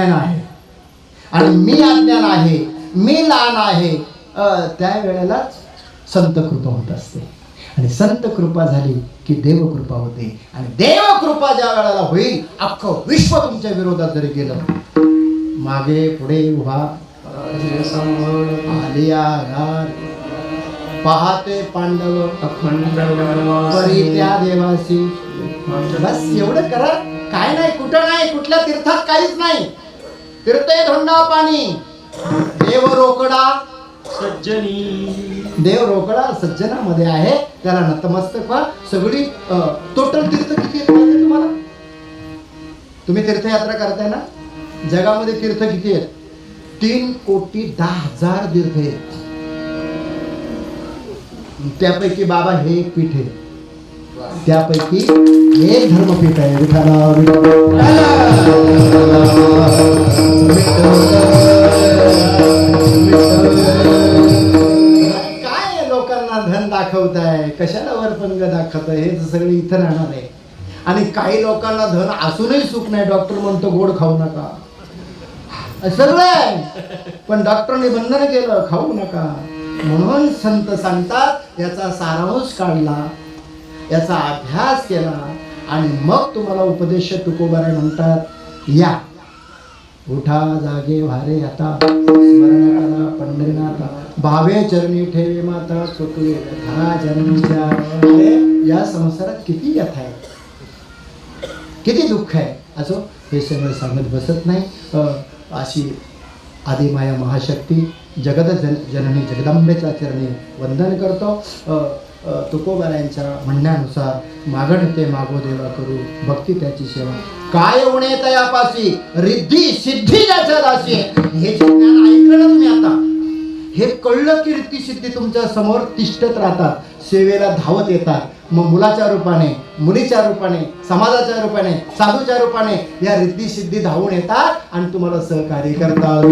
अज्ञान आहे. आणि मी अज्ञान आहे मी लहान आहे. त्यावेळेलाच त्या वेळेलाच संत कृपा होत असते. आणि संत कृपा झाली की देवकृपा होते. आणि देवकृपा ज्या वेळेला होईल अख्खं विश्व तुमच्या विरोधात जरी गेलं मागे पुढे उभा. आलिया पाहते पांडव. अखंड त्या देवासी बस एवढं करा. काय नाही कुठं नाही कुठल्या तीर्थात काहीच नाही. तीर्थे धोंडा पाणी. देव रोकडा. सज्जनी. देव रोकडा सज्जनामध्ये आहे. त्याला नतमस्तक व्हा. सगळी टोटल तीर्थ किती आहेत तुम्हाला? तुम्ही तीर्थयात्रा करताय ना? जगामध्ये तीर्थ किती आहेत? तीन कोटी दहा हजार तीर्थ आहेत. त्यापैकी बाबा हे एक पीठ आहे. त्यापैकी एक धर्मपीठ आहे. काय लोकांना धन दाखवताय? कशाला वरपंग दाखवत हे सगळे इथं राहणार आहे. आणि काही लोकांना धन असूनही सुख नाही. डॉक्टर म्हणतो गोड खाऊ नका. सर्व आहे. पण डॉक्टरने बंधन केलं खाऊ नका. म्हणून संत सांगतात याचा सारांश काढला. याचा अभ्यास केला आणि मग तुम्हाला उपदेश तुकोबारे म्हणतात या उठा जागे वारे आता स्मरण करा पंढरीनाथा भावे चरणी ठेवे माता चुकले धरा जन्मीच्या या संसारात किती व्यथा आहे किती दुःख आहे. असो हे सगळं सांगत बसत नाही. अ, अशी आदिमाया महाशक्ती जगद जन जननी जगदंबेच्या चरणी वंदन करतो. तुकोबाऱ्यांच्या म्हणण्यानुसार मागण ते मागो देवा करू भक्ती त्याची सेवा. काय उणे तयापाशी रिद्धी सिद्धी ज्याच्या दासी हे ज्ञान ऐकलं ना तुम्ही आता हे कळलं की रिद्धी सिद्धी तुमच्यासमोर तिष्ठत राहतात सेवेला धावत येतात. मग मुलाच्या रूपाने मुलीच्या रूपाने समाजाच्या रूपाने साधूच्या रूपाने या रिद्धी सिद्धी धावून येतात आणि तुम्हाला सहकार्य करतात.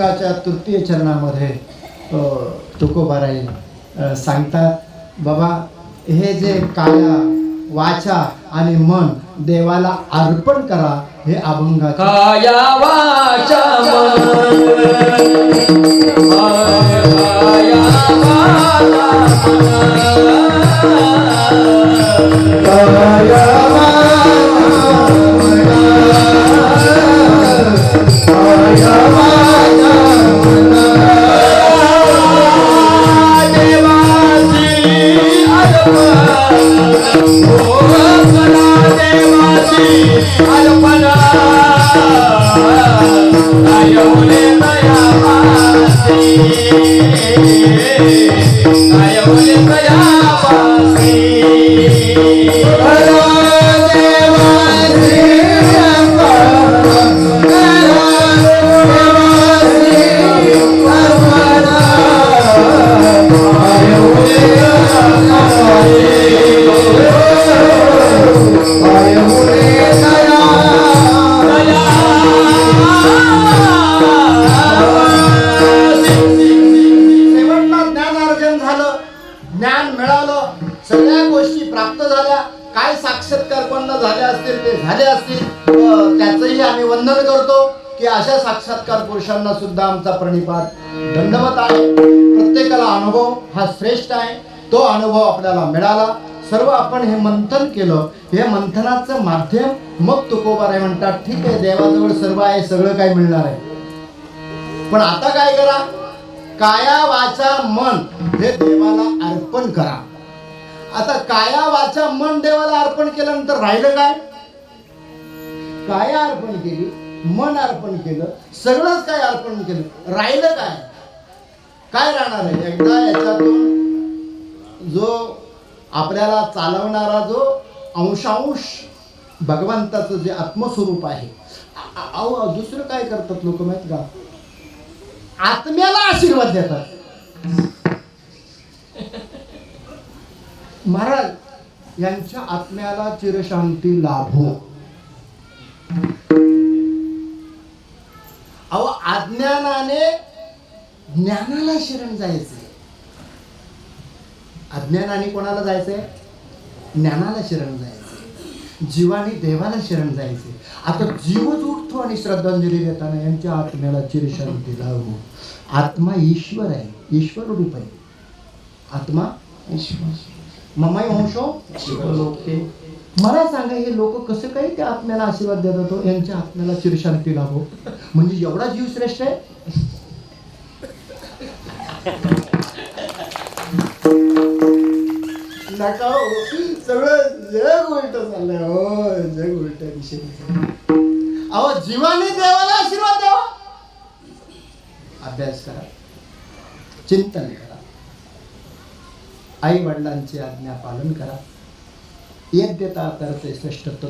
अभंगाच्या तृतीय चरणामध्ये तुकोबाराई सांगतात बाबा हे जे काया वाचा आणि मन देवाला अर्पण करा हे अभंग काया वाचा मन साक्षात्कार पुरुषांना सुद्धा आमचा प्रणिपात दंडवत आहे. प्रत्येकाला अनुभव हा श्रेष्ठ आहे. तो अनुभव आपल्याला मिळाला. सर्व आपण हे मंथन केलं. हे मंथनाचं माध्यम मग तुकोबाराय म्हणतात ठीक आहे देवाजवळ सर्व आहे सगळं काय मिळणार आहे. पण आता काय करा? काया वाचा मन हे देवाला अर्पण करा. आता काया वाचा मन देवाला अर्पण केल्यानंतर राहिलं काय? काया अर्पण केली. मन अर्पण केलं सगळंच काय अर्पण केलं राहिलं काय? काय राहणार आहे? एकदा याच्यातून जो आपल्याला चालवणारा जो अंशांश भगवंताचं जे आत्मस्वरूप आहे अहो दुसरं काय करतात लोक माहीत का? आत्म्याला आशीर्वाद देतात. महाराज यांच्या आत्म्याला चिरशांती लाभो. अज्ञानाने ज्ञानाला शरण जायचंय. अज्ञानाने कोणाला जायचंय? ज्ञानाला शरण जायचंय. जीवाने देवाला शरण जायचे आता जीवच उठतो आणि श्रद्धांजली देताना यांच्या आत्म्याला चिरशांती लावू. आत्मा ईश्वर आहे. ईश्वर रूप आहे. आत्मा ममाई अंशो शिवलोके. मला सांगा हे लोक कसं काही त्या आत्म्याला आशीर्वाद देतात हो? यांच्या आत्म्याला चिरशांती लाभो. म्हणजे एवढा जीव श्रेष्ठ आहे? नका हो. सगळं जग उलट चाललंय. हो जग उलट दिशेने अहो जीवाने देवाला आशीर्वाद द्यावा. अभ्यास करा. चिंतन करा. आई वडिलांची आज्ञा पालन करा. यज्ञता करते श्रेष्ठत्व